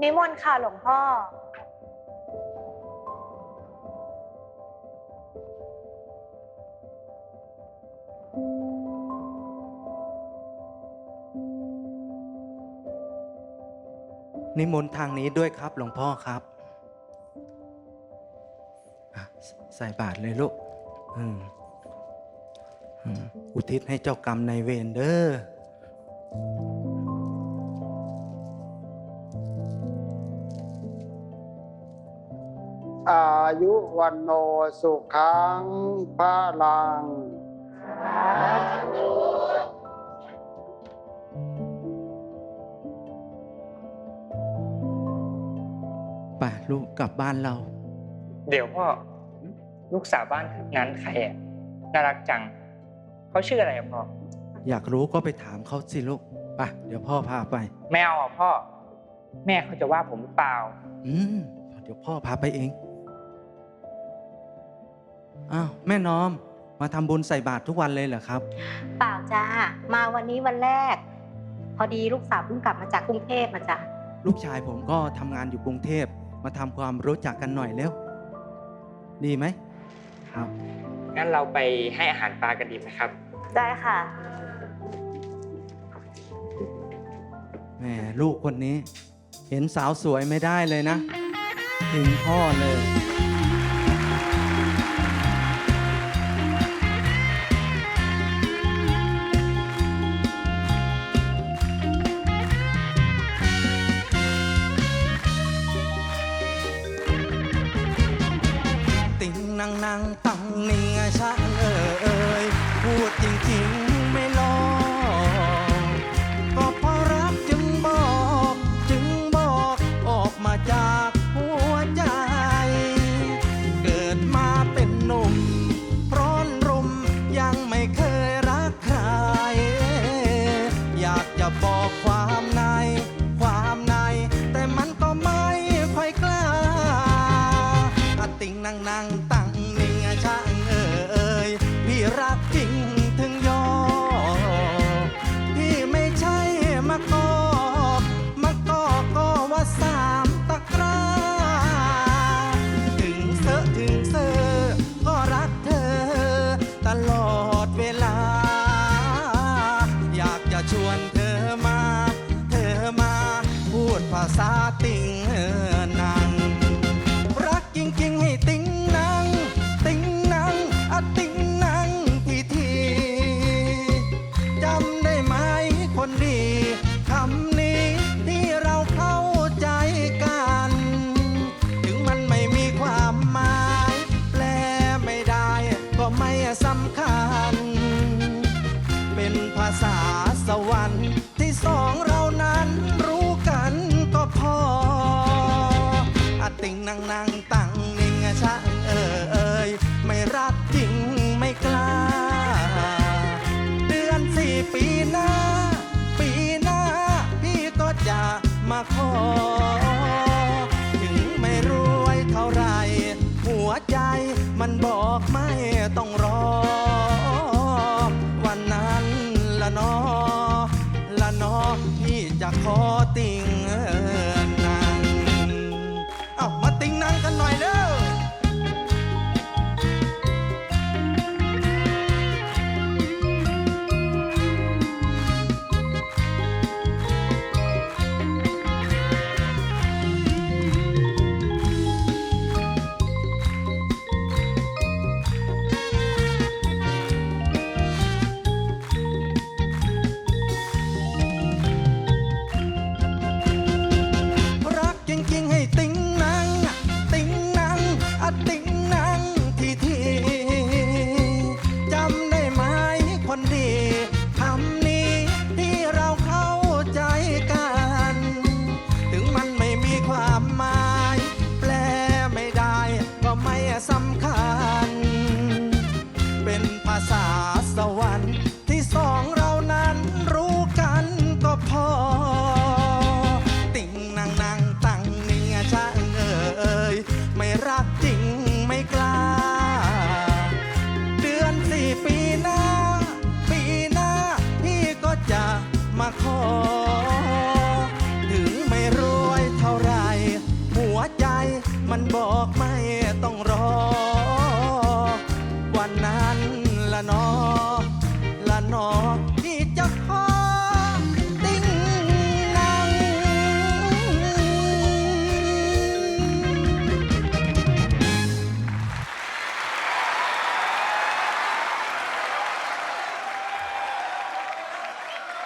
นิมนต์ค่ะหลวงพ่อ นิมนต์ทางนี้ด้วยครับ หลวงพ่อครับอะใส่บาตรเลยลูกอืมอืมอุทิศให้เจ้ากรรมในายเวรเด้อ อายุวันโนสุขังพระลัง ไปลูกกลับบ้านเรา เดี๋ยวพ่อ ลูกสาวบ้านนั้นใครอะน่ารักจัง เขาชื่ออะไรอะพ่อ อยากรู้ก็ไปถามเขาสิลูกไปเดี๋ยวพ่อพาไปไม่เอาอะพ่อ แม่เขาจะว่าผมหรือเปล่า อืม เดี๋ยวพ่อพาไปเอง อ้าวแม่น้อม มาทำบุญใส่บาตรทุกวันเลยเหรอครับ เปล่าจ้ามาวันนี้วันแรก พอดีลูกสาวเพิ่งกลับมาจากกรุงเทพมาจ้ะลูกชายผมก็ทำงานอยู่กรุงเทพมาทำความรู้จักกันหน่อยเร็ว ดีไหมครับ งั้นเราไปให้อาหารปลากันดีไหมครับ ได้ค่ะ แหมลูกคนนี้ เห็นสาวสวยไม่ได้เลยนะ ถึงพ่อเลย นางนางตังนิงช่างเอ่ยพูดจริงๆไม่หลอกก็เพราะรักจึงบอก จึงบอกออกมาจากหัวใจ เกิดมาเป็นหนุ่มร้อนรุมยังไม่เคยรักใคร อยากจะบอกความใน พี่งถึงยอมพี่ไม่ใช่มากอกมากอกก็ว่าสามตะกร้า ถึงเสอะถึงเสอก็รักเธอ ตลอดเวลา อยากจะชวนเธอมา เธอมาพูดภาษาติ่ง สำคัญ เป็นภาษาสวรรค์ที่สองเรานั้นรู้กันก็พออติงนางนางตังนิงช่างเอ่ยเอ่ยไม่รักจริงไม่กล้า เดือนสี่ปีหน้า ปีหน้า พี่ก็จะมาขอ จะขอติ่ง สำคัญ เป็นภาษาสวรรค์ที่สองเรานั้นรู้กันก็พอ ติ่งนางนางตังนิงช่างเอ่ยไม่รักจริงไม่กล้า เดือนสี่ปีหน้า ปีหน้าพี่ก็จะมาขอ